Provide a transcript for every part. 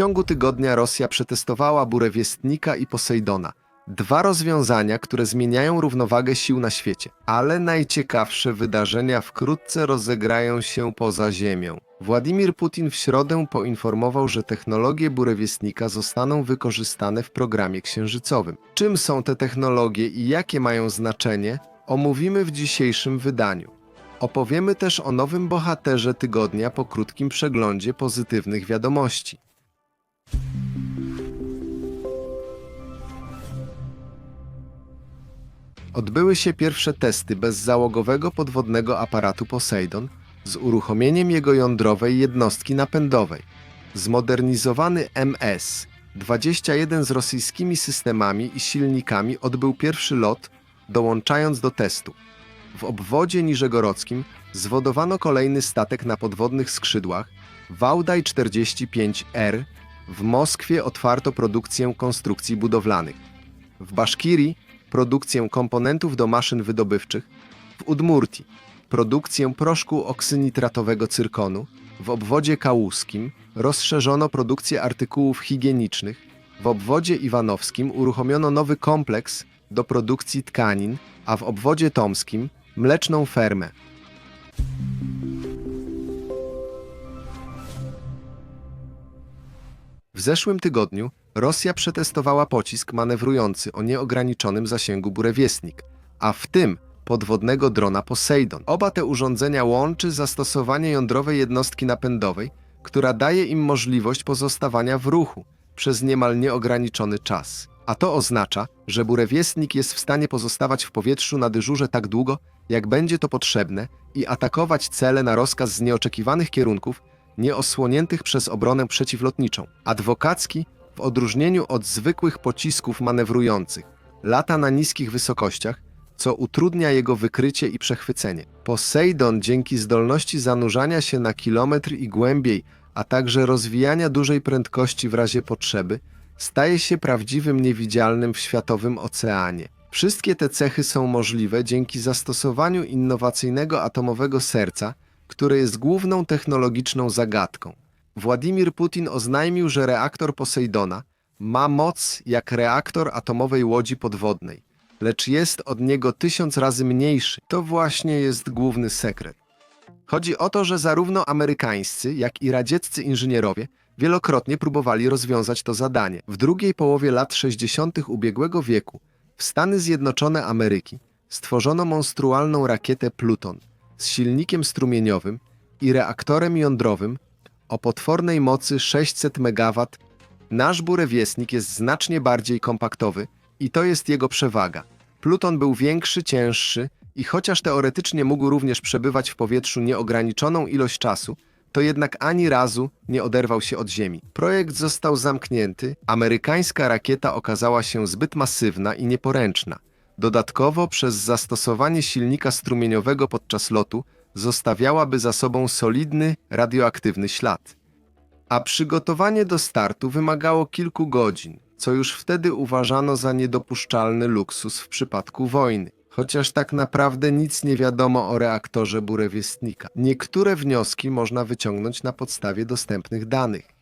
ciągu tygodnia Rosja przetestowała Burewiestnika i Posejdona. Dwa rozwiązania, które zmieniają równowagę sił na świecie. Ale najciekawsze wydarzenia wkrótce rozegrają się poza Ziemią. Władimir Putin w środę poinformował, że technologie Burewiestnika zostaną wykorzystane w programie księżycowym. Czym są te technologie i jakie mają znaczenie, omówimy w dzisiejszym wydaniu. Opowiemy też o nowym bohaterze tygodnia po krótkim przeglądzie pozytywnych wiadomości. Odbyły się pierwsze testy bezzałogowego podwodnego aparatu Poseidon z uruchomieniem jego jądrowej jednostki napędowej. Zmodernizowany MS-21 z rosyjskimi systemami i silnikami odbył pierwszy lot, dołączając do testu. W obwodzie niżegorodzkim zwodowano kolejny statek na podwodnych skrzydłach Wałdaj 45R. W Moskwie otwarto produkcję konstrukcji budowlanych. W Baszkirii produkcję komponentów do maszyn wydobywczych, w Udmurtii produkcję proszku oksynitratowego cyrkonu, w obwodzie kałuskim rozszerzono produkcję artykułów higienicznych, w obwodzie iwanowskim uruchomiono nowy kompleks do produkcji tkanin, a w obwodzie tomskim mleczną fermę. W zeszłym tygodniu Rosja przetestowała pocisk manewrujący o nieograniczonym zasięgu Burewiestnik, a w tym podwodnego drona Poseidon. Oba te urządzenia łączy zastosowanie jądrowej jednostki napędowej, która daje im możliwość pozostawania w ruchu przez niemal nieograniczony czas. A to oznacza, że Burewiestnik jest w stanie pozostawać w powietrzu na dyżurze tak długo, jak będzie to potrzebne i atakować cele na rozkaz z nieoczekiwanych kierunków, nieosłoniętych przez obronę przeciwlotniczą. Adwokacki, w odróżnieniu od zwykłych pocisków manewrujących, lata na niskich wysokościach, co utrudnia jego wykrycie i przechwycenie. Poseidon dzięki zdolności zanurzania się na kilometr i głębiej, a także rozwijania dużej prędkości w razie potrzeby, staje się prawdziwym niewidzialnym w światowym oceanie. Wszystkie te cechy są możliwe dzięki zastosowaniu innowacyjnego atomowego serca, które jest główną technologiczną zagadką. Władimir Putin oznajmił, że reaktor Posejdona ma moc jak reaktor atomowej łodzi podwodnej, lecz jest od niego tysiąc razy mniejszy. To właśnie jest główny sekret. Chodzi o to, że zarówno amerykańscy, jak i radzieccy inżynierowie wielokrotnie próbowali rozwiązać to zadanie. W drugiej połowie lat 60. ubiegłego wieku w Stany Zjednoczone Ameryki stworzono monstrualną rakietę Pluton z silnikiem strumieniowym i reaktorem jądrowym o potwornej mocy 600 MW. Nasz burewiestnik jest znacznie bardziej kompaktowy i to jest jego przewaga. Pluton był większy, cięższy i chociaż teoretycznie mógł również przebywać w powietrzu nieograniczoną ilość czasu, to jednak ani razu nie oderwał się od Ziemi. Projekt został zamknięty, amerykańska rakieta okazała się zbyt masywna i nieporęczna. Dodatkowo przez zastosowanie silnika strumieniowego podczas lotu zostawiałaby za sobą solidny, radioaktywny ślad. A przygotowanie do startu wymagało kilku godzin, co już wtedy uważano za niedopuszczalny luksus w przypadku wojny. Chociaż tak naprawdę nic nie wiadomo o reaktorze Burewiestnika. Niektóre wnioski można wyciągnąć na podstawie dostępnych danych.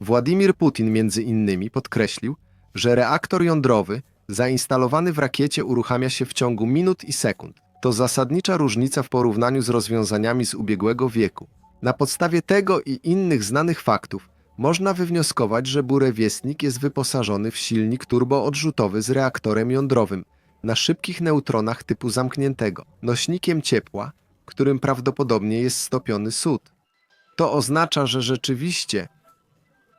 Władimir Putin między innymi podkreślił, że reaktor jądrowy zainstalowany w rakiecie uruchamia się w ciągu minut i sekund. To zasadnicza różnica w porównaniu z rozwiązaniami z ubiegłego wieku. Na podstawie tego i innych znanych faktów można wywnioskować, że burewiestnik jest wyposażony w silnik turboodrzutowy z reaktorem jądrowym na szybkich neutronach typu zamkniętego, nośnikiem ciepła, którym prawdopodobnie jest stopiony sód. To oznacza, że rzeczywiście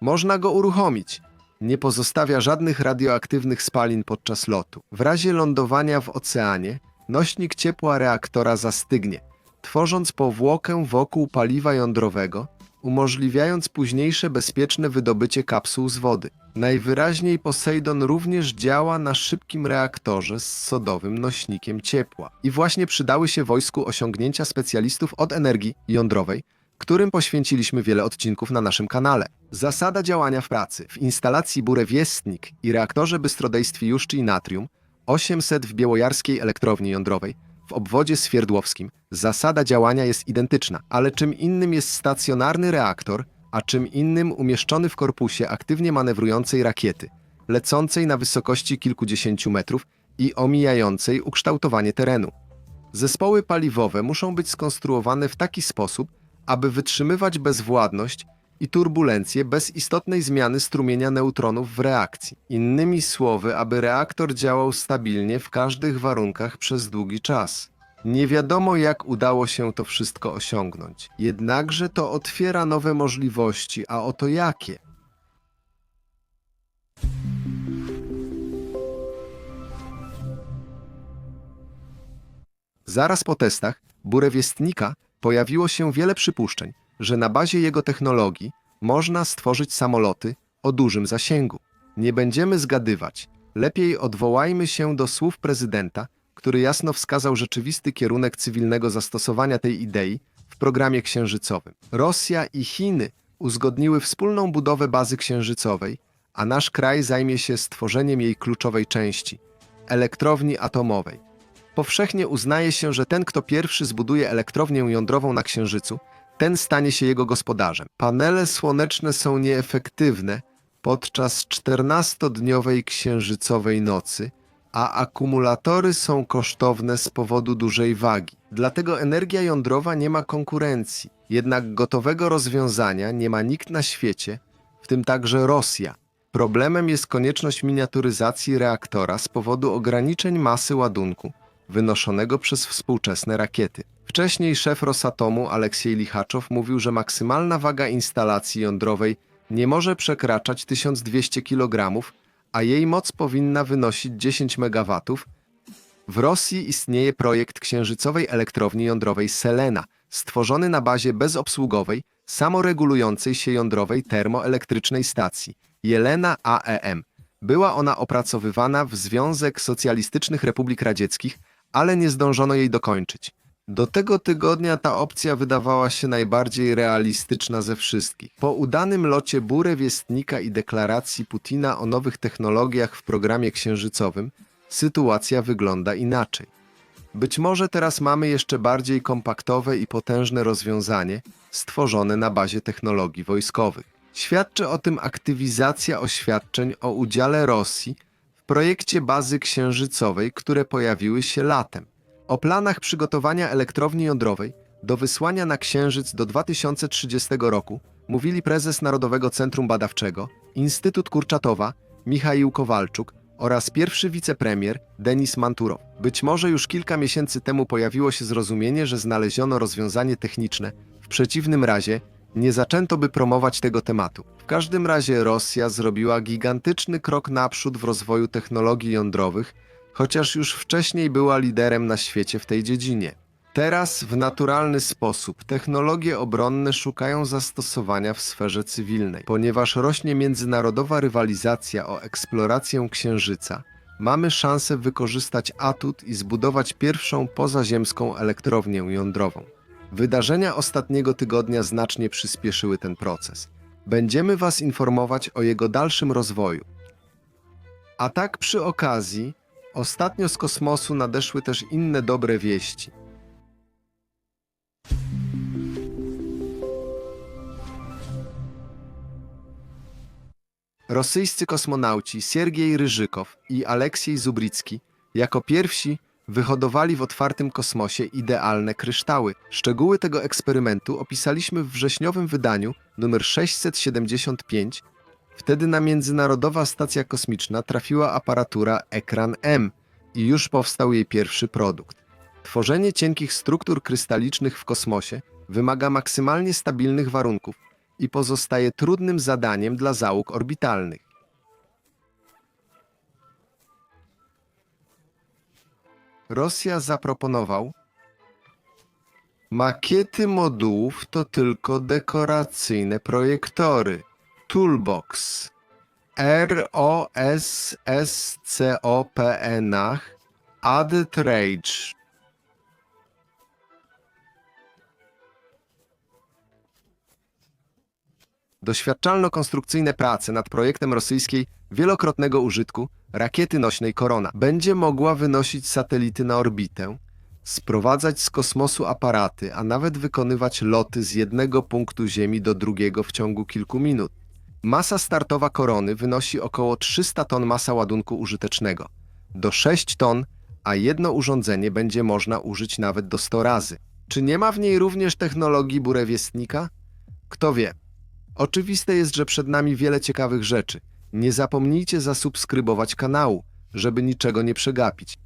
można go uruchomić. Nie pozostawia żadnych radioaktywnych spalin podczas lotu. W razie lądowania w oceanie, nośnik ciepła reaktora zastygnie, tworząc powłokę wokół paliwa jądrowego, umożliwiając późniejsze bezpieczne wydobycie kapsuł z wody. Najwyraźniej Poseidon również działa na szybkim reaktorze z sodowym nośnikiem ciepła. I właśnie przydały się wojsku osiągnięcia specjalistów od energii jądrowej, którym poświęciliśmy wiele odcinków na naszym kanale. Zasada działania w pracy w instalacji Burewiestnik i reaktorze Bystrodejstwie Juszczy i Natrium 800 w Białojarskiej Elektrowni Jądrowej w obwodzie Swierdłowskim zasada działania jest identyczna, ale czym innym jest stacjonarny reaktor, a czym innym umieszczony w korpusie aktywnie manewrującej rakiety, lecącej na wysokości kilkudziesięciu metrów i omijającej ukształtowanie terenu. Zespoły paliwowe muszą być skonstruowane w taki sposób, aby wytrzymywać bezwładność i turbulencje bez istotnej zmiany strumienia neutronów w reakcji. Innymi słowy, aby reaktor działał stabilnie w każdych warunkach przez długi czas. Nie wiadomo, jak udało się to wszystko osiągnąć. Jednakże to otwiera nowe możliwości, a oto jakie? Zaraz po testach Burewiestnika pojawiło się wiele przypuszczeń, że na bazie jego technologii można stworzyć samoloty o dużym zasięgu. Nie będziemy zgadywać. Lepiej odwołajmy się do słów prezydenta, który jasno wskazał rzeczywisty kierunek cywilnego zastosowania tej idei w programie księżycowym. Rosja i Chiny uzgodniły wspólną budowę bazy księżycowej, a nasz kraj zajmie się stworzeniem jej kluczowej części elektrowni atomowej. Powszechnie uznaje się, że ten, kto pierwszy zbuduje elektrownię jądrową na Księżycu, ten stanie się jego gospodarzem. Panele słoneczne są nieefektywne podczas 14-dniowej księżycowej nocy, a akumulatory są kosztowne z powodu dużej wagi. Dlatego energia jądrowa nie ma konkurencji. Jednak gotowego rozwiązania nie ma nikt na świecie, w tym także Rosja. Problemem jest konieczność miniaturyzacji reaktora z powodu ograniczeń masy ładunku wynoszonego przez współczesne rakiety. Wcześniej szef Rosatomu Aleksiej Lichaczow mówił, że maksymalna waga instalacji jądrowej nie może przekraczać 1200 kg, a jej moc powinna wynosić 10 MW. W Rosji istnieje projekt księżycowej elektrowni jądrowej Selena, stworzony na bazie bezobsługowej, samoregulującej się jądrowej termoelektrycznej stacji Jelena AEM. Była ona opracowywana w Związek Socjalistycznych Republik Radzieckich, ale nie zdążono jej dokończyć. Do tego tygodnia ta opcja wydawała się najbardziej realistyczna ze wszystkich. Po udanym locie Burewiestnika i deklaracji Putina o nowych technologiach w programie księżycowym, sytuacja wygląda inaczej. Być może teraz mamy jeszcze bardziej kompaktowe i potężne rozwiązanie stworzone na bazie technologii wojskowych. Świadczy o tym aktywizacja oświadczeń o udziale Rosji projekcie bazy księżycowej, które pojawiły się latem. O planach przygotowania elektrowni jądrowej do wysłania na Księżyc do 2030 roku mówili prezes Narodowego Centrum Badawczego, Instytut Kurczatowa, Michaił Kowalczuk oraz pierwszy wicepremier Denis Manturow. Być może już kilka miesięcy temu pojawiło się zrozumienie, że znaleziono rozwiązanie techniczne. W przeciwnym razie nie zaczęto by promować tego tematu. W każdym razie Rosja zrobiła gigantyczny krok naprzód w rozwoju technologii jądrowych, chociaż już wcześniej była liderem na świecie w tej dziedzinie. Teraz w naturalny sposób technologie obronne szukają zastosowania w sferze cywilnej. Ponieważ rośnie międzynarodowa rywalizacja o eksplorację Księżyca, mamy szansę wykorzystać atut i zbudować pierwszą pozaziemską elektrownię jądrową. Wydarzenia ostatniego tygodnia znacznie przyspieszyły ten proces. Będziemy Was informować o jego dalszym rozwoju. A tak przy okazji, ostatnio z kosmosu nadeszły też inne dobre wieści. Rosyjscy kosmonauci Siergiej Ryżykow i Aleksiej Zubricki jako pierwsi wyhodowali w otwartym kosmosie idealne kryształy. Szczegóły tego eksperymentu opisaliśmy w wrześniowym wydaniu numer 675. Wtedy na Międzynarodowa Stacja Kosmiczna trafiła aparatura Ekran M i już powstał jej pierwszy produkt. Tworzenie cienkich struktur krystalicznych w kosmosie wymaga maksymalnie stabilnych warunków i pozostaje trudnym zadaniem dla załóg orbitalnych. Rosja zaproponował Makiety modułów to tylko dekoracyjne projektory. Toolbox. ROSSCOPNach Added Rage Doświadczalno-konstrukcyjne prace nad projektem rosyjskiej wielokrotnego użytku rakiety nośnej Korona będzie mogła wynosić satelity na orbitę, sprowadzać z kosmosu aparaty, a nawet wykonywać loty z jednego punktu Ziemi do drugiego w ciągu kilku minut. Masa startowa korony wynosi około 300 ton masa ładunku użytecznego, do 6 ton, a jedno urządzenie będzie można użyć nawet do 100 razy. Czy nie ma w niej również technologii burewiestnika? Kto wie. Oczywiste jest, że przed nami wiele ciekawych rzeczy. Nie zapomnijcie zasubskrybować kanału, żeby niczego nie przegapić.